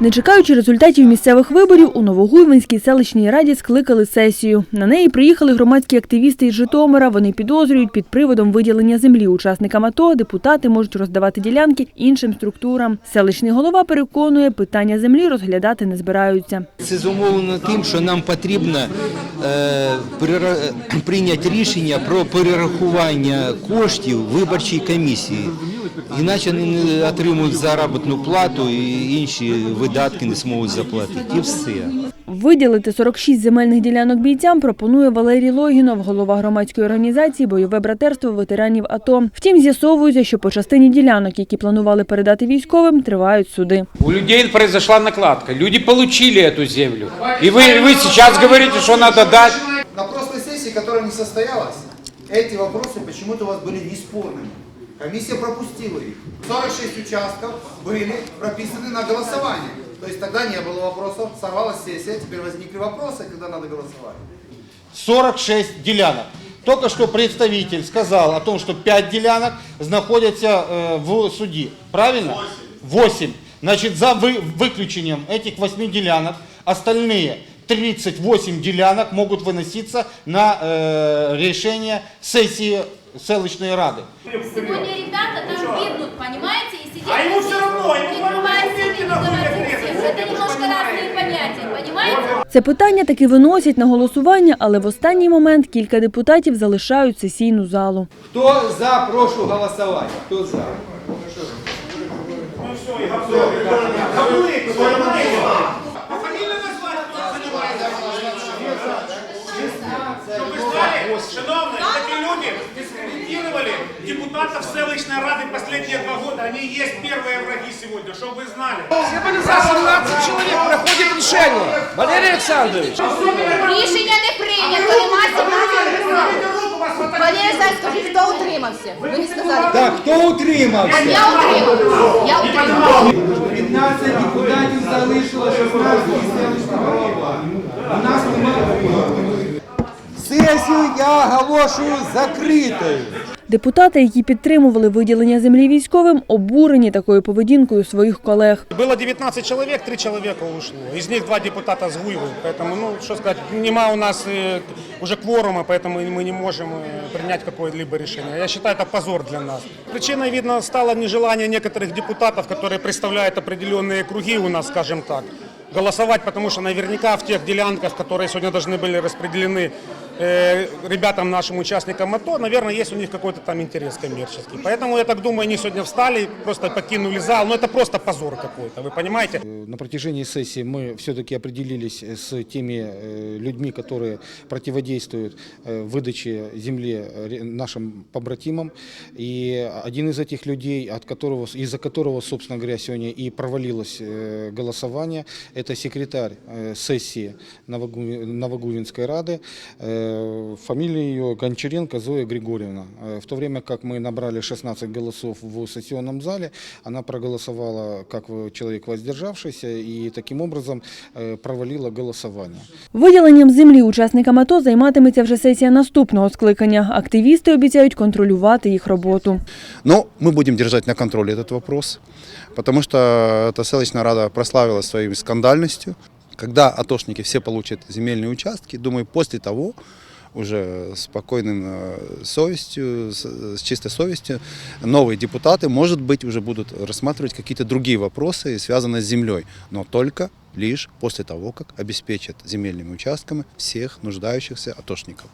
Не чекаючи результатів місцевих виборів, у Новогуйвинській селищній раді скликали сесію. На неї приїхали громадські активісти із Житомира. Вони підозрюють, під приводом виділення землі учасникам АТО депутати можуть роздавати ділянки іншим структурам. Селищний голова переконує, питання землі розглядати не збираються. Це зумовлено тим, що нам потрібно е, прийняти рішення про перерахування коштів виборчій комісії Іначе вони не отримують заробітну плату і інші видатки не зможуть заплатити. І все. Виділити 46 земельних ділянок бійцям пропонує Валерій Логінов, голова громадської організації Бойове братерство ветеранів АТО. Втім, з'ясовується, що по частині ділянок, які планували передати військовим, тривають суди. У людей произошла накладка. Люди получили эту землю. И вы, вы сейчас говорите, что надо дать. На прошлой сессии, которая не состоялась, эти вопросы почему-то у вас были не спорными. Комиссия пропустила их. 46 участков были прописаны на голосование. То есть тогда не было вопросов, сорвалась сессия, теперь возникли вопросы, когда надо голосовать. 46 делянок. Только что представитель сказал о том, что 5 делянок находятся э, в суде. Правильно? 8. Значит, за вы- выключением этих 8 делянок остальные 38 делянок могут выноситься на э, решение сессии селищной рады. Сегодня ребята там гибнут, понимаете, и сидят... А ему здесь, всё равно, ему прикрывая главное, свои деньги на хуй конституции. отрезать. Это немножко разные понятия, понимаете? Це питання таки виносять на голосування, але в останній момент кілька депутатів залишають сесійну залу. Хто за, прошу голосувати. Хто за? Фамилию назвать, кто занимается. Чтобы вы знали, шановные, такие люди дискредитировали депутатов селищной рады последние два года. Они и есть первые враги сегодня, чтобы вы знали. За 17 чоловік проходить рішення. Валерій Олександрович. Рішення не прийнято, нема 17 Валерій Олександрович, скажіть, хто утримався? Ви не сказали. Так, хто утримався? Я утримався. Я утримався. 15 депутатів залишило 16 селищного голова. У нас немає. Сесію я оголошую закритою. Депутати, які підтримували виділення землі військовим, обурені такою поведінкою своїх колег. Было 19 человек, 3 человека ушло. Из них два депутата с Гуйвы. Поэтому, ну, что сказать, нема у нас э, уже кворума, поэтому мы не можем э, принять какое-либо решение. Я считаю, это позор для нас. Причиной, видно, стало нежелание некоторых депутатов, которые представляют определенные круги у нас, скажем так, голосовать, потому что наверняка в тех делянках, которые сегодня должны были распределены э, ребятам, нашим участникам АТО, наверное, есть у них какой-то там интерес коммерческий. Поэтому, я так думаю, они сегодня встали, просто покинули зал. Но это просто позор какой-то, вы понимаете? На протяжении сессии мы все-таки определились с теми э, людьми, которые противодействуют э, выдаче земли нашим побратимам. И один из этих людей, от которого, из-за которого, собственно говоря, сегодня и провалилось э, голосование, это секретарь э, сессии Новогу- Новогувинской Рады. Э, Фамилия ее Гончаренко Зоя Григорьевна. Э, В то время как мы набрали 16 голосов в сессионном зале, она проголосовала как в- человек воздержавшийся и таким образом э, провалила голосование. Виділенням землі учасникам АТО займатиметься вже сесія наступного скликання. Активісти обіцяють контролювати їх роботу. Но мы будем держать на контроле этот вопрос, потому что эта селищная рада прославилась своей скандальностью. Когда атошники все получат земельные участки, думаю, после того уже с спокойным э, совестью, с, с чистой совестью, новые депутаты, может быть, уже будут рассматривать какие-то другие вопросы, связанные с землей, но только лишь после того, как обеспечат земельными участками всех нуждающихся атошников.